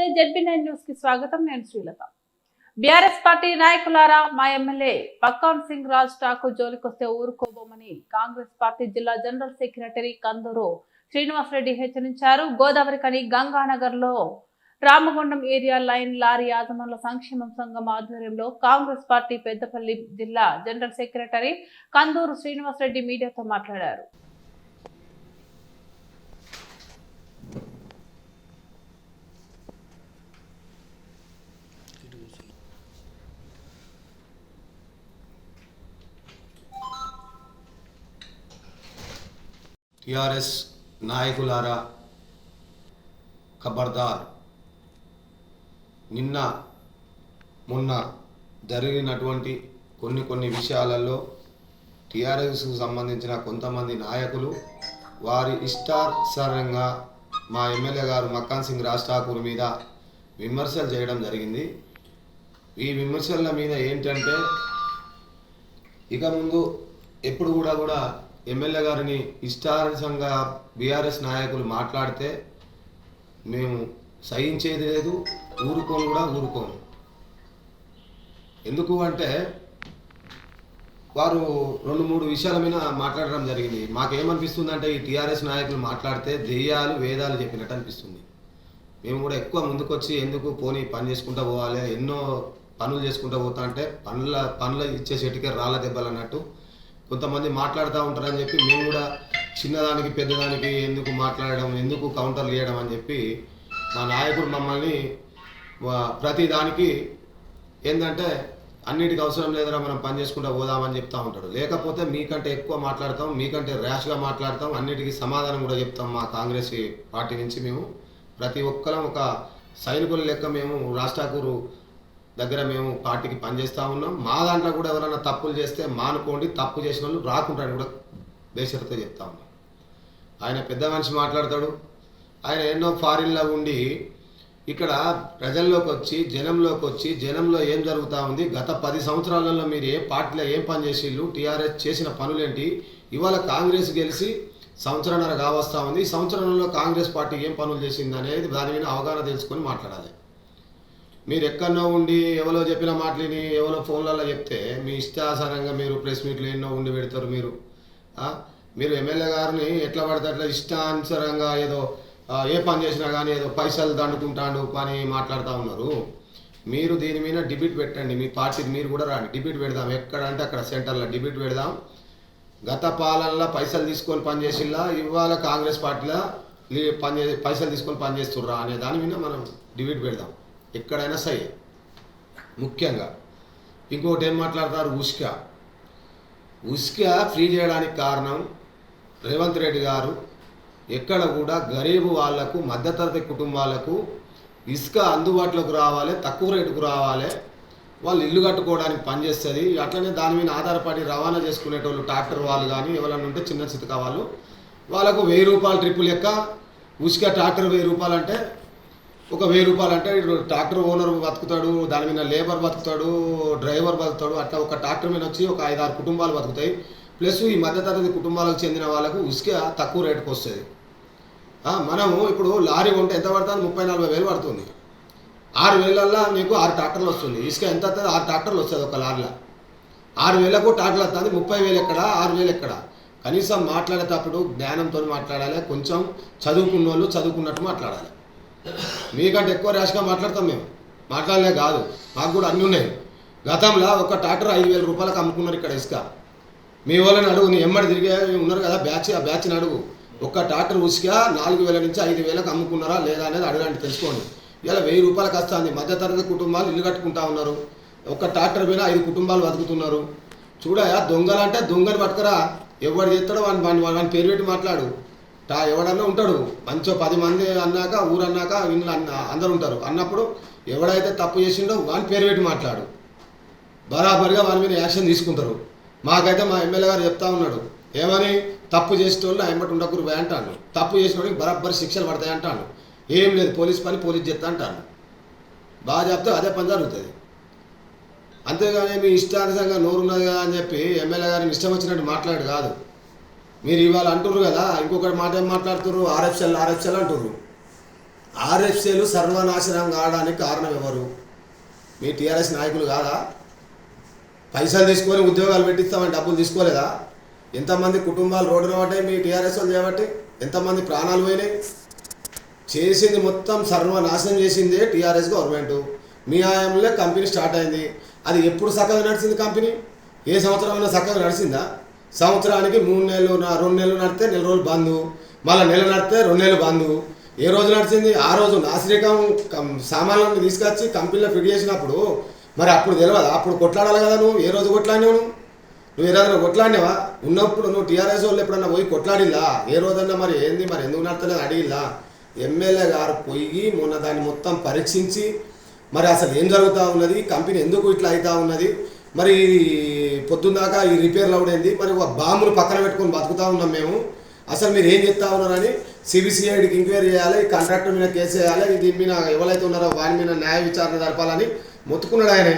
నమస్తే. ZB nine న్యూస్కి స్వాగతం. నేను శ్రీలత. బీఆర్ఎస్ పార్టీ నాయకులారా మా ఎమ్మెల్యే పక్కాన్ సింగ్ రాజ్ ఠాకూర్ జోలికొస్తే ఊరుకోబోమని కాంగ్రెస్ పార్టీ జిల్లా జనరల్ సెక్రటరీ కందూరు శ్రీనివాసరెడ్డి హెచ్చరించారు. గోదావరి కని గంగానగర్లో రామగుండం ఏరియా లైన్ లారీ యాజమాన్ల సంక్షేమం సంఘం ఆధ్వర్యంలో కాంగ్రెస్ పార్టీ పెద్దపల్లి జిల్లా జనరల్ సెక్రటరీ కందూరు శ్రీనివాసరెడ్డి మీడియాతో మాట్లాడారు. టిఆర్ఎస్ నాయకులారా ఖబర్దార్ నిన్న మొన్న జరిగినటువంటి కొన్ని కొన్ని విషయాలలో టిఆర్ఎస్కు సంబంధించిన కొంతమంది నాయకులు వారి ఇష్టానుసారంగా మా ఎమ్మెల్యే గారు మక్కాన్ సింగ్ రాజ్ ఠాకూర్ మీద విమర్శలు చేయడం జరిగింది. ఈ విమర్శల మీద ఏంటంటే ఇక ముందు ఎప్పుడు కూడా కూడా ఎమ్మెల్యే గారిని ఇష్టానుసంగా బీఆర్ఎస్ నాయకులు మాట్లాడితే మేము సహించేది లేదు ఊరుకోము కూడా ఊరుకోము ఎందుకు అంటే వారు రెండు మూడు విషయాల మీద మాట్లాడడం జరిగింది. మాకేమనిపిస్తుంది అంటే ఈ టీఆర్ఎస్ నాయకులు మాట్లాడితే దెయ్యాలు వేదాలు చెప్పినట్టు అనిపిస్తుంది. మేము కూడా ఎక్కువ ముందుకొచ్చి ఎందుకు పోనీ పని చేసుకుంటూ పోవాలి ఎన్నో పనులు చేసుకుంటూ పోతా అంటే పనుల పనులు ఇచ్చే చెట్టుకే రాళ్ళ దెబ్బలు అన్నట్టు కొంతమంది మాట్లాడుతూ ఉంటారని చెప్పి మేము కూడా చిన్నదానికి పెద్దదానికి ఎందుకు మాట్లాడడం ఎందుకు కౌంటర్లు చేయడం అని చెప్పి మా నాయకుడు మమ్మల్ని ప్రతి దానికి ఏంటంటే అన్నిటికి అవసరం లేదురా మనం పని చేసుకుంటూ పోదామని చెప్తా ఉంటాడు. లేకపోతే మీకంటే ఎక్కువ మాట్లాడతాం మీకంటే ర్యాష్గా మాట్లాడతాం అన్నిటికీ సమాధానం కూడా చెప్తాం మా కాంగ్రెస్ పార్టీ నుంచి మేము. ప్రతి ఒక్కరం ఒక సైనికుల లెక్క మేము రాష్ట్రాకూరు దగ్గర మేము పార్టీకి పనిచేస్తూ ఉన్నాం. మా దాంట్లో కూడా ఎవరైనా తప్పులు చేస్తే మానుకోండి తప్పు చేసిన వాళ్ళు రాకుంటారని కూడా బేషరతో చెప్తా ఉన్నాం. ఆయన పెద్ద మనిషి మాట్లాడతాడు. ఆయన ఎన్నో ఫారిన్లో ఉండి ఇక్కడ ప్రజల్లోకి వచ్చి జనంలోకి వచ్చి జనంలో ఏం జరుగుతూ ఉంది? గత పది సంవత్సరాలలో మీరు ఏ పార్టీలో ఏం పని చేసిళ్ళు? టీఆర్ఎస్ చేసిన పనులేంటి? ఇవాళ కాంగ్రెస్ గెలిచి సంవత్సరంన్నర కావస్తూ ఉంది. సంవత్సరంలో కాంగ్రెస్ పార్టీ ఏం పనులు చేసింది అనేది దాని మీద అవగాహన తెలుసుకొని మాట్లాడాలి. మీరు ఎక్కడో ఉండి ఎవరో చెప్పిన మాటలని ఎవరో ఫోన్లలో చెప్తే మీ ఇష్టాసారంగా మీరు ప్రెస్ మీట్లు ఎన్నో ఉండి పెడతారు మీరు. మీరు ఎమ్మెల్యే గారిని ఎట్లా పడితే అట్లా ఇష్టానుసారంగా ఏదో ఏ పని చేసినా కానీ ఏదో పైసలు దండుకుంటాడు పని మాట్లాడుతూ ఉన్నారు. మీరు దీని మీద డిబేట్ పెట్టండి. మీ పార్టీకి మీరు కూడా రండి. డిబేట్ పెడదాం. ఎక్కడంటే అక్కడ సెంటర్లో డిబేట్ పెడదాం. గత పాలనలో పైసలు తీసుకొని పనిచేసిల్లా ఇవాళ కాంగ్రెస్ పార్టీలో పని చే- పైసలు తీసుకొని పనిచేస్తుర్రా అనే దాని మీద మనం డిబేట్ పెడదాం. ఎక్కడైనా సరే. ముఖ్యంగా ఇంకోటి ఏం మాట్లాడతారు? ఉష్క ఉష్క ఫ్రీ చేయడానికి కారణం రేవంత్ రెడ్డి గారు ఎక్కడ కూడా గరీబు వాళ్ళకు మధ్యతరగతి కుటుంబాలకు ఇసుక అందుబాటులోకి రావాలి తక్కువ రేటుకు రావాలి. వాళ్ళు ఇల్లు కట్టుకోవడానికి పనిచేస్తుంది అట్లనే దాని మీద ఆధారపడి రవాణా చేసుకునేటోళ్ళు ట్రాక్టర్ వాళ్ళు కానీ ఎవరైనా ఉంటే చిన్న చితక వాళ్ళు. వాళ్ళకు వెయ్యి రూపాయల ట్రిప్పు లెక్క. ఉసిక ట్రాక్టర్ వెయ్యి రూపాయలు అంటే ఒక వెయ్యి రూపాయలు అంటే ట్రాక్టర్ ఓనర్ బతుకుతాడు దాని మీద లేబర్ బతుకుతాడు డ్రైవర్ బతుకుతాడు అట్లా ఒక ట్రాక్టర్ మీద వచ్చి ఒక ఐదారు కుటుంబాలు బతుకుతాయి. ప్లస్ ఈ మధ్యతరగతి కుటుంబాలకు చెందిన వాళ్ళకు ఉసుక తక్కువ రేటుకు వస్తుంది. మనము ఇప్పుడు లారీ కొంటే ఎంత పడుతుంది? ముప్పై నలభై వేలు పడుతుంది. ఆరు వేలల్లో నీకు ఆరు ట్రాక్టర్లు వస్తుంది. ఇసుక ఎంత వస్తుంది? ఆరు ట్రాక్టర్లు వస్తుంది ఒక లారీలో. ఆరు వేలకు ట్రాక్టర్లు వస్తుంది. ముప్పై వేలు ఎక్కడ? ఆరు వేలు ఎక్కడ? కనీసం మాట్లాడేటప్పుడు జ్ఞానంతో మాట్లాడాలి. కొంచెం చదువుకున్న వాళ్ళు చదువుకున్నట్టు మాట్లాడాలి. మీకంటే ఎక్కువ ర్యాష్గా మాట్లాడతాం మేము. మాట్లాడలే కాదు. మాకు కూడా అన్నీ ఉన్నాయి. గతంలో ఒక ట్రాక్టర్ ఐదు వేల రూపాయలకు అమ్ముకున్నారు ఇక్కడ ఇసుక. మీ వాళ్ళని అడుగు నీ ఎమ్మడి తిరిగే ఉన్నారు కదా బ్యాచ్ ఆ బ్యాచ్ని అడుగు. ఒక్క ట్రాక్టర్ ఉసుక నాలుగు వేల నుంచి ఐదు వేలకు అమ్ముకున్నారా లేదా అనేది అడగండి తెలుసుకోండి. ఇలా వెయ్యి రూపాయలకు వస్తుంది. మధ్యతరగతి కుటుంబాలు ఇల్లు కట్టుకుంటా ఉన్నారు. ఒక్క ట్రాక్టర్ మీద ఐదు కుటుంబాలు బతుకుతున్నారు. చూడయా దొంగలు అంటే దొంగని పట్టుకురా. ఎవడు చేస్తాడో వాడిని వాడిని పేరు పెట్టి మాట్లాడు. టా ఎవడన్నా ఉంటాడు. మంచి పది మంది అన్నాక ఊరు అన్నాక వీళ్ళు అన్న అందరు ఉంటారు. అన్నప్పుడు ఎవడైతే తప్పు చేసిండో వాని పేరు పెట్టి మాట్లాడు. బరాబరిగా వాని మీద యాక్షన్ తీసుకుంటారు. మాకైతే మా ఎమ్మెల్యే గారు చెప్తా ఉన్నాడు. ఏమని? తప్పు చేసేటోళ్ళు ఎంబటి ఉండకూరు పోయి అంటాను తప్పు చేసిన బరాబరి శిక్షలు పడతాయి అంటాను ఏం లేదు పోలీస్ పని పోలీస్ చేస్తా అంటాను బాగా చెప్తే అదే పని జరుగుతుంది. అంతేగాని మీ ఇష్టానుసంగా నోరున్నది కదా అని చెప్పి ఎమ్మెల్యే గారిని ఇష్టం వచ్చినట్టు మాట్లాడు కాదు. మీరు ఇవాళ అంటుర్రు కదా ఇంకొకటి మాట ఏం మాట్లాడుతుర్రు? ఆర్ఎఫ్ఎల్ ఆర్ఎఫ్ఎల్ అంటుర్రు. ఆర్ఎఫ్సీలు సర్వనాశనం కావడానికి కారణం ఎవరు? మీ టీఆర్ఎస్ నాయకులు కాదా? పైసలు తీసుకొని ఉద్యోగాలు పెట్టిస్తామని డబ్బులు తీసుకోలేదా? ఎంతమంది కుటుంబాలు రోడ్డున పడ్డాయి మీ టీఆర్ఎస్ వాళ్ళు చేయబట్టి ఎంతమంది ప్రాణాలు పోయినాయి? చేసింది మొత్తం సర్వనాశనం చేసిందే టీఆర్ఎస్ గవర్నమెంట్. మీ ఆయంలో కంపెనీ స్టార్ట్ అయింది. అది ఎప్పుడు చక్కగా నడిచింది కంపెనీ? ఏ సంవత్సరం అయినా చక్కగా నడిచిందా? సంవత్సరానికి మూడు నెలలు రెండు నెలలు నడితే నెల రోజులు బంద్. మళ్ళీ నెల నడితే రెండు నెలలు బంద్. ఏ రోజు నడిచింది? ఆ రోజు నాసిరికం సామాన్లను తీసుకొచ్చి కంపెనీలో ఫిట్ చేసినప్పుడు మరి అప్పుడు తెలియదు. అప్పుడు కొట్లాడాలి కదా నువ్వు. ఏ రోజు కొట్లాడినావు నువ్వు? నువ్వు ఏదైనా కొట్లాడినావా? ఉన్నప్పుడు నువ్వు టీఆర్ఎస్ వాళ్ళు ఎప్పుడన్నా పోయి కొట్లాడిల్లా? ఏ రోజన్నా మరి ఏంది? మరి ఎందుకు నడతలేదు? అడిగిల్లా? ఎమ్మెల్యే గారు పోయి మొన్న దాన్ని మొత్తం పరీక్షించి మరి అసలు ఏం జరుగుతూ ఉన్నది? కంపెనీ ఎందుకు ఇట్లా అవుతా ఉన్నది? మరి పొద్దున్నాకా ఈ రిపేర్లు అవడేంది మరి ఒక బాంబులు పక్కన పెట్టుకొని బతుకుతా ఉన్నాం మేము. అసలు మీరు ఏం చెప్తా ఉన్నారని సిబిసిఐడికి ఎంక్వైరీ చేయాలి ఈ కాంట్రాక్టర్ మీద కేసు చేయాలి దీని మీద ఎవరైతే ఉన్నారో వారి మీద న్యాయ విచారణ జరపాలని మొత్తుకున్నాడు ఆయనే.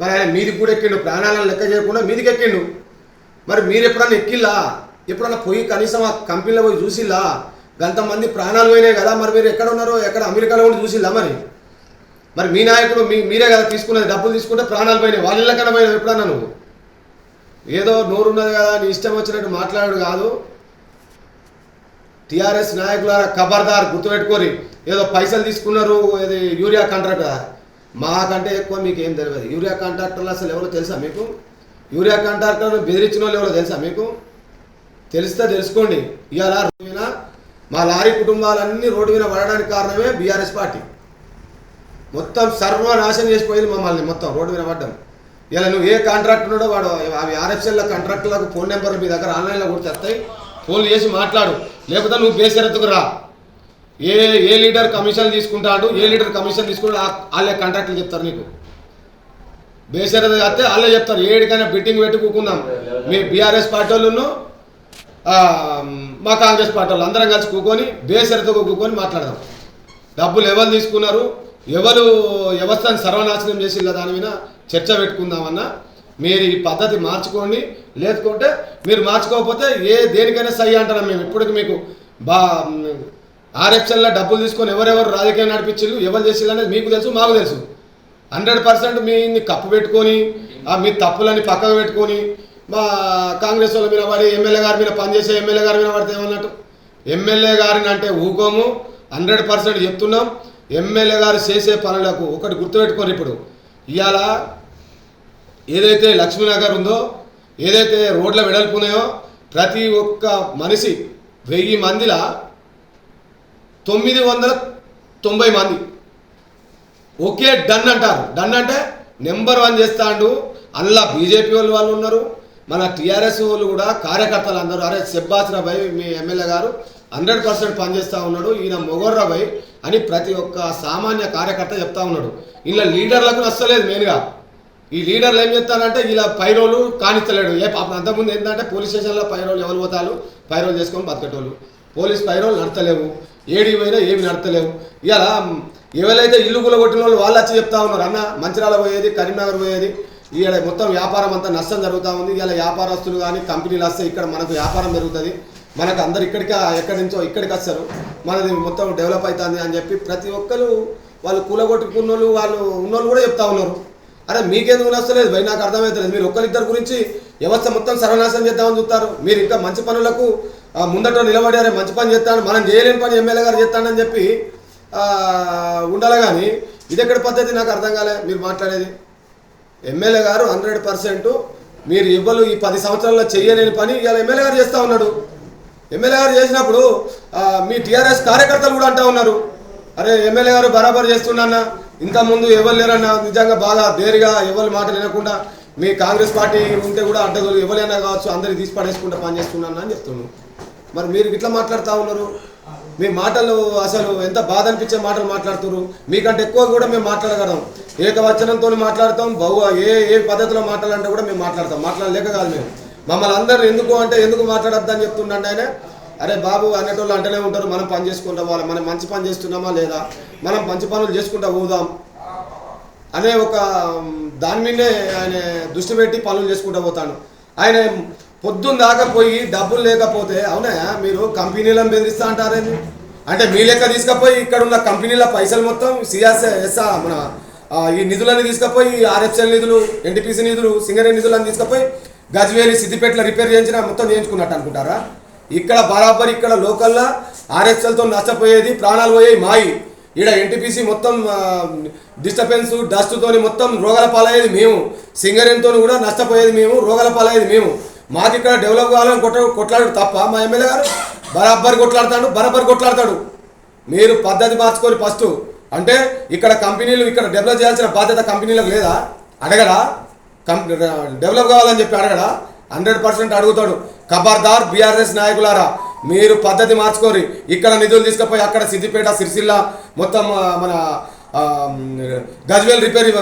మరి ఆయన మీది కూడా ఎక్కిండు ప్రాణాలను లెక్క చేయకుండా మీదికి ఎక్కిండు. మరి మీరు ఎప్పుడన్నా ఎక్కిల్లా? ఎప్పుడన్నా పోయి కనీసం ఆ కంపెనీలో పోయి చూసిల్లా? గంతమంది ప్రాణాలు పోయినాయి కదా మరి మీరు ఎక్కడ ఉన్నారో ఎక్కడ అమెరికాలో కూడా చూసిల్లా మరి? మరి మీ నాయకుడు మీ మీరే కదా తీసుకున్నది డబ్బులు తీసుకుంటే ప్రాణాలు పోయినాయి. వాళ్ళ కన్నా పోయినావు ఎప్పుడన్నా నువ్వు? ఏదో నోరున్నది కదా నీ ఇష్టం వచ్చినట్టు మాట్లాడాడు కాదు. టీఆర్ఎస్ నాయకుల ఖబర్దార్ గుర్తుపెట్టుకోరి. ఏదో పైసలు తీసుకున్నారు ఇది యూరియా కాంట్రాక్ట్ కదా. మాకంటే ఎక్కువ మీకు ఏం తెలియదు. యూరియా కాంట్రాక్టర్లు అసలు ఎవరో తెలుసా మీకు? యూరియా కాంట్రాక్టర్ బెదిరించిన వాళ్ళు ఎవరో తెలుసా మీకు? తెలిస్తే తెలుసుకోండి. ఇవాళ రోడ్డు మీద మా లారీ కుటుంబాలన్నీ రోడ్డు మీద పడడానికి కారణమే బీఆర్ఎస్ పార్టీ. మొత్తం సర్వనాశనం చేసిపోయింది మమ్మల్ని మొత్తం రోడ్డు మీద పడ్డాం. ఇలా నువ్వు ఏ కాంట్రాక్ట్ ఉన్నాడో వాడు అవి ఆర్ఎఫ్ఎల్ కాంట్రాక్టులకు ఫోన్ నెంబర్ మీ దగ్గర ఆన్లైన్లో కూడా తెస్తాయి. ఫోన్ చేసి మాట్లాడు. లేకపోతే నువ్వు బేసరెత్తుకు రా. ఏ ఏ లీడర్ కమిషన్ తీసుకుంటాడు ఏ లీడర్ కమిషన్ తీసుకుంటా వాళ్ళే కాంట్రాక్ట్లు చెప్తారు నీకు. బేసరెత్త చేస్తే వాళ్ళే చెప్తారు. ఏడికైనా బిట్టింగ్ పెట్టి కూకుందాం మీ బీఆర్ఎస్ పార్టీ వాళ్ళు మా కాంగ్రెస్ పార్టీ వాళ్ళు అందరం కలిసి కూకొని బేసరితో కూకొని మాట్లాడదాం. డబ్బులు ఎవరు తీసుకున్నారు? ఎవరు వ్యవస్థను సర్వనాశనం చేసిల్ల దాని మీద చర్చ పెట్టుకుందామన్నా మీరు ఈ పద్ధతి మార్చుకోండి. లేదుకుంటే మీరు మార్చుకోకపోతే ఏ దేనికైనా సై అంటున్నాం మేము? ఇప్పటికి మీకు బా ఆర్ఎఫ్ఎల్లో డబ్బులు తీసుకొని ఎవరెవరు రాజకీయం నడిపించారు ఎవరు చేసిల్లు అనేది మీకు తెలుసు మాకు తెలుసు. హండ్రెడ్ పర్సెంట్ మీ కప్పు పెట్టుకొని ఆ మీ తప్పులని పక్కకు పెట్టుకొని మా కాంగ్రెస్ వాళ్ళ మీద పడి ఎమ్మెల్యే గారి మీద పనిచేసే ఎమ్మెల్యే గారి మీద పడితే ఏమన్నట్టు? ఎమ్మెల్యే గారిని అంటే ఊకోము. హండ్రెడ్ పర్సెంట్ చెప్తున్నాం. ఎమ్మెల్యే గారు చేసే పనులకు ఒకటి గుర్తుపెట్టుకోరు ఇప్పుడు. ఇవాళ ఏదైతే లక్ష్మీనగర్ ఉందో ఏదైతే రోడ్ల వెడల్పున్నాయో ప్రతి ఒక్క మనిషి వెయ్యి మందిలా తొమ్మిది వందల తొంభై మంది. ఒకే డన్ అంటారు. డన్ అంటే నెంబర్ వన్ చేస్తాడు. అందులో బీజేపీ వాళ్ళు వాళ్ళు ఉన్నారు. మన టీఆర్ఎస్ వాళ్ళు కూడా కార్యకర్తలు అందరూ. అరే సెబ్బాస్ రాబాయ్ మీ ఎమ్మెల్యే గారు. హండ్రెడ్ పర్సెంట్ పనిచేస్తూ ఉన్నాడు. ఈయన మొగర్రబై అని ప్రతి ఒక్క సామాన్య కార్యకర్త చెప్తా ఉన్నాడు. ఇలా లీడర్లకు నచ్చలేదు మెయిన్గా. ఈ లీడర్లు ఏం చెప్తారంటే ఇలా పైరోలు కానిస్తలేడు. ఏ పాపం అంతకుముందు ఏంటంటే పోలీస్ స్టేషన్లో పైరోలు ఎవరు పోతారు? పైరోలు చేసుకొని బతకటోళ్ళు. పోలీస్ పైరోలు నడతలేవు. ఏడి పోయినా ఏమి నడతలేవు. ఇలా ఎవరైతే ఇల్లు కొట్టిన వాళ్ళు వాళ్ళు వచ్చి చెప్తా ఉన్నారు. అన్న మంచిర్యాల పోయేది కరీంనగర్ పోయేది ఇలా మొత్తం వ్యాపారం అంతా నష్టం జరుగుతూ ఉంది. ఇలా వ్యాపారస్తులు కానీ కంపెనీలు వస్తే ఇక్కడ మనకు వ్యాపారం జరుగుతుంది మనకు అందరు ఇక్కడికి ఎక్కడి నుంచో ఇక్కడికి వస్తారు. మనది మొత్తం డెవలప్ అవుతుంది అని చెప్పి ప్రతి ఒక్కరు వాళ్ళు కూలగొట్టుకున్న వాళ్ళు వాళ్ళు ఉన్నోళ్ళు కూడా చెప్తా ఉన్నారు. అరే మీకేందుకు నచ్చలేదు? భయ నాకు అర్థమవుతలేదు మీరు ఒక్కరిద్దరు గురించి వ్యవస్థ మొత్తం సర్వనాశనం చేద్దామని చూస్తారు. మీరు ఇంకా మంచి పనులకు ముందట నిలబడారే మంచి పని చేస్తాను మనం చేయలేని పని ఎమ్మెల్యే గారు చేస్తానని చెప్పి ఉండాలి కానీ ఇది ఎక్కడ పద్ధతి నాకు అర్థం కాలే. మీరు మాట్లాడేది ఎమ్మెల్యే గారు హండ్రెడ్ పర్సెంట్ మీరు ఇవ్వలు ఈ పది సంవత్సరాల్లో చేయలేని పని ఇవాళ ఎమ్మెల్యే గారు చేస్తూ ఉన్నాడు. ఎమ్మెల్యే గారు చేసినప్పుడు మీ టీఆర్ఎస్ కార్యకర్తలు కూడా అంటా ఉన్నారు. అరే ఎమ్మెల్యే గారు బరాబర్ చేస్తున్నా ఇంత ముందు ఎవరు లేరన్నా నిజంగా బాగా దేరిగా ఎవరు మాట లేకుండా మీ కాంగ్రెస్ పార్టీ ఉంటే కూడా అడ్డగోలు ఎవరైనా కావచ్చు అందరికి తీసి పడేసుకుంటా పని అని చెప్తున్నాను మరి మీరు ఇట్లా మాట్లాడుతూ ఉన్నారు? మీ మాటలు అసలు ఎంత బాధ అనిపించే మాటలు మాట్లాడుతున్నారు మీకంటే ఎక్కువ కూడా మేము మాట్లాడగలం. ఏకవచనంతో మాట్లాడతాం బహు ఏ ఏ పద్ధతిలో మాట్లాడాలంటే కూడా మేము మాట్లాడతాం. మాట్లాడలేక కాదు మేము. మమ్మల్ని అందరిని ఎందుకు అంటే ఎందుకు మాట్లాడొద్దని చెప్తుండండి ఆయన? అరే బాబు అనేటోళ్ళు అంటేనే ఉంటారు మనం పని చేసుకుంటాం వాళ్ళ మనం మంచి పని చేస్తున్నామా లేదా? మనం మంచి పనులు చేసుకుంటా పోదాం అనే ఒక దాని మీదే ఆయన దృష్టి పెట్టి పనులు చేసుకుంటూ పోతాను ఆయన పొద్దున్న దాకా పోయి డబ్బులు లేకపోతే అవునా మీరు కంపెనీలను బెదిరిస్తా అంటారేంది? అంటే మీ లెక్క తీసుకపోయి ఇక్కడ ఉన్న కంపెనీల పైసలు మొత్తం సిఆర్ఎస్ మన ఈ నిధులన్నీ తీసుకపోయి ఆర్ఎఫ్ఎల్ నిధులు ఎన్టీపీసీ నిధులు సింగరే నిధులను తీసుకపోయి గజ్వేలి సిద్దిపేటలో రిపేర్ చేయించిన మొత్తం చేయించుకున్నట్టు అనుకుంటారా? ఇక్కడ బరాబర్ ఇక్కడ లోకల్లా ఆర్ఎస్ఎల్తో నష్టపోయేది ప్రాణాలు పోయేవి మాయి. ఇక్కడ ఎన్టీపీసీ మొత్తం డిస్టర్బెన్స్ డస్ట్తోని మొత్తం రోగాల పాలయ్యేది మేము. సింగరేన్తో కూడా నష్టపోయేది మేము రోగాల పాలయ్యేది మేము. మాకు ఇక్కడ డెవలప్ కావాలని కొట్ట కొట్లాడు తప్ప మా ఎమ్మెల్యే గారు బరాబర్ కొట్లాడతాడు బరాబర్ కొట్లాడతాడు. మీరు పద్ధతి మార్చుకొని ఫస్ట్. అంటే ఇక్కడ కంపెనీలు ఇక్కడ డెవలప్ చేయాల్సిన బాధ్యత కంపెనీలకు లేదా? అడగరా? కం డెవలప్ కావాలని చెప్పి అడగడా? హండ్రెడ్ పర్సెంట్ అడుగుతాడు. ఖబర్దార్ బీఆర్ఎస్ నాయకులారా మీరు పద్ధతి మార్చుకోరు ఇక్కడ నిధులు తీసుకుపోయి అక్కడ సిద్దిపేట సిరిసిల్ల మొత్తం మన గజ్వేల్ రిపేర్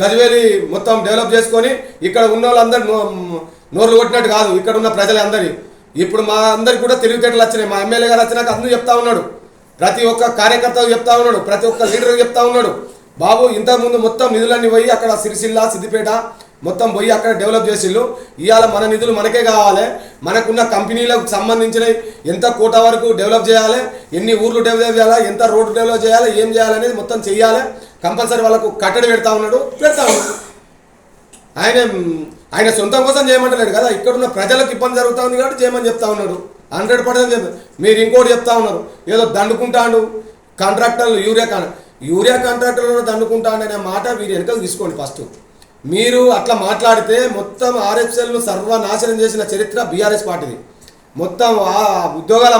గజ్వేలి మొత్తం డెవలప్ చేసుకొని ఇక్కడ ఉన్న వాళ్ళందరూ నో- నోర్లు కొట్టినట్టు కాదు. ఇక్కడ ఉన్న ప్రజలందరి. ఇప్పుడు మా అందరికి కూడా తెలివితేటలు వచ్చినాయి. మా ఎమ్మెల్యే గారు వచ్చినాక అందరూ చెప్తా ఉన్నాడు. ప్రతి ఒక్క కార్యకర్తకు చెప్తా ఉన్నాడు. ప్రతి ఒక్క లీడర్ చెప్తా ఉన్నాడు. బాబు ఇంతకుముందు మొత్తం నిధులన్నీ పోయి అక్కడ సిరిసిల్ల సిద్దిపేట మొత్తం పోయి అక్కడ డెవలప్ చేసిళ్ళు. ఇవాళ మన నిధులు మనకే కావాలి. మనకున్న కంపెనీలకు సంబంధించిన ఎంత కోట వరకు డెవలప్ చేయాలి ఎన్ని ఊర్లు డెవలప్ చేయాలి ఎంత రోడ్డు డెవలప్ చేయాలి ఏం చేయాలనేది మొత్తం చేయాలి కంపల్సరీ వాళ్ళకు కట్టడి పెడతా ఉన్నాడు పెడతా ఉన్నాడు. ఆయన ఆయన సొంతం కోసం చేయమంటలేడు కదా. ఇక్కడున్న ప్రజలకు ఇబ్బంది జరుగుతూ ఉంది కాబట్టి చేయమని చెప్తా ఉన్నాడు. హండ్రెడ్ పర్సెంట్ మీరు ఇంకోటి చెప్తా ఉన్నారు. ఏదో దండుకుంటాడు. కాంట్రాక్టర్లు యూరియా కాన్ యూరియా కాంట్రాక్టర్లు దండుకుంటాడు అనే మాట మీరు వెనుక తీసుకోండి ఫస్ట్. మీరు అట్లా మాట్లాడితే మొత్తం ఆర్ఎఫ్ఎల్ను సర్వనాశనం చేసిన చరిత్ర బీఆర్ఎస్ పార్టీది. మొత్తం ఆ ఉద్యోగాల